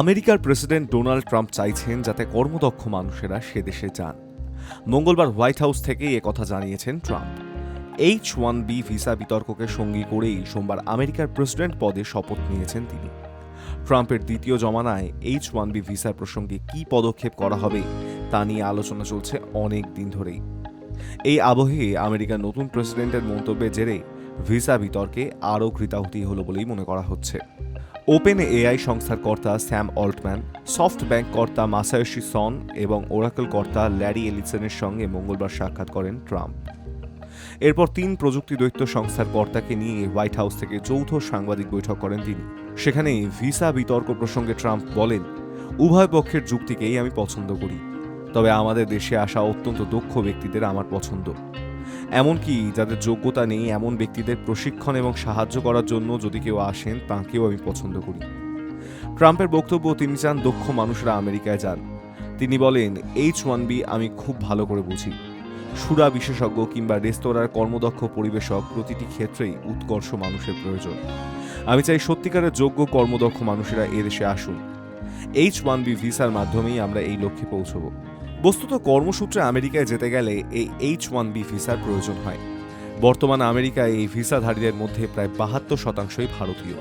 আমেরিকার president Donald Trump চাইছেন যাতে কর্মদক্ষ মানুষেরা সে দেশে যান। মঙ্গলবার হোয়াইট হাউস থেকেই কথা জানিয়েছেন Trump. H one B visa বিতর্ককে সঙ্গী করেই সোমবার আমেরিকার প্রেসিডেন্ট পদে শপথ নিয়েছেন তিনি। ট্রাম্পের দ্বিতীয় জমানায় এইচ ওয়ান বি ভিসার প্রসঙ্গে কী পদক্ষেপ করা হবে তা নিয়ে আলোচনা চলছে অনেক দিন ধরেই। এই আবহে আমেরিকার নতুন প্রেসিডেন্টের মন্তব্যের জেরে ভিসা বিতর্কে আরও কৃতাহুতি হলো বলেই মনে করা হচ্ছে। ওপেন এআই সংস্থার কর্তা স্যাম অল্টম্যান সফট ব্যাংক কর্তা মাসায়োশি সন এবং ওরাকল কর্তা ল্যারি এলিসনের সঙ্গে মঙ্গলবার সাক্ষাৎ করেন ট্রাম্প। এরপর তিন প্রযুক্তি দৈত্য সংস্থার কর্তাকে নিয়ে হোয়াইট হাউস থেকে যৌথ সাংবাদিক বৈঠক করেন তিনি। সেখানে ভিসা বিতর্ক প্রসঙ্গে ট্রাম্প বলেন, উভয় পক্ষের যুক্তিকেই আমি পছন্দ করি, তবে আমাদের দেশে আসা অত্যন্ত দক্ষ ব্যক্তিদের আমার পছন্দ। এমনকি যাদের যোগ্যতা নেই, এমন ব্যক্তিদের প্রশিক্ষণ এবং সাহায্য করার জন্য যদি কেউ আসেন, তাঁকেও আমি পছন্দ করি। ট্রাম্পের বক্তব্য, তিনি চান দক্ষ মানুষরা আমেরিকায় যান। তিনি বলেন, এইচ ওয়ান বি আমি খুব ভালো করে বুঝি। সুরা বিশেষজ্ঞ কিংবা রেস্তোরাঁর কর্মদক্ষ পরিবেশক প্রতিটি ক্ষেত্রেই উৎকর্ষ মানুষের প্রয়োজন। আমি চাই সত্যিকারের যোগ্য কর্মদক্ষ মানুষেরা এদেশে আসুন। এইচ ওয়ান বি ভিসার মাধ্যমেই আমরা এই লক্ষ্যে পৌঁছব। বস্তুত কর্মসূত্রে আমেরিকায় যেতে গেলে এই এইচ ওয়ান বি ভিসার প্রয়োজন হয়। বর্তমান আমেরিকায় এই ভিসাধারীদের মধ্যে প্রায় বাহাত্তর শতাংশই ভারতীয়।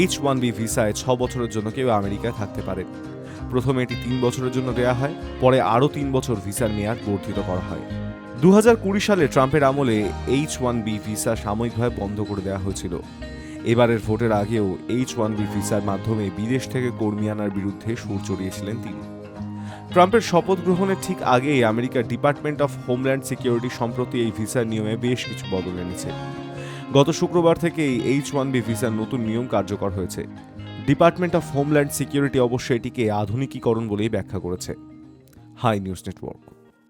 এইচ ওয়ান বি ভিসায় ছ বছরের জন্য কেউ আমেরিকায় থাকতে পারে। প্রথমে এটি তিন বছরের জন্য দেওয়া হয়, পরে আরও তিন বছর ভিসার মেয়াদ বর্ধিত করা হয়। দু কুড়ি সালে ট্রাম্পের আমলে এইচ ওয়ান বি ভিসা সাময়িকভাবে বন্ধ করে দেওয়া হয়েছিল। এবারের ভোটের আগেও এইচ ওয়ান বি ভিসার মাধ্যমে বিদেশ থেকে কর্মী আনার বিরুদ্ধে সুর চড়িয়েছিলেন তিনি। ট্রাম্পের শপথ গ্রহণের ঠিক আগেই আমেরিকার ডিপার্টমেন্ট অফ হোমল্যান্ড সিকিউরিটি সম্প্রতি এই ভিসার নিয়মে বেশ কিছু বদল এনেছে। গত শুক্রবার থেকে এই এইচ ওয়ান বি ভিসার নতুন নিয়ম কার্যকর হয়েছে। ডিপার্টমেন্ট অফ হোমল্যান্ড সিকিউরিটি অবশ্য এটিকে আধুনিকীকরণ বলেই ব্যাখ্যা করেছে। Hi News Network.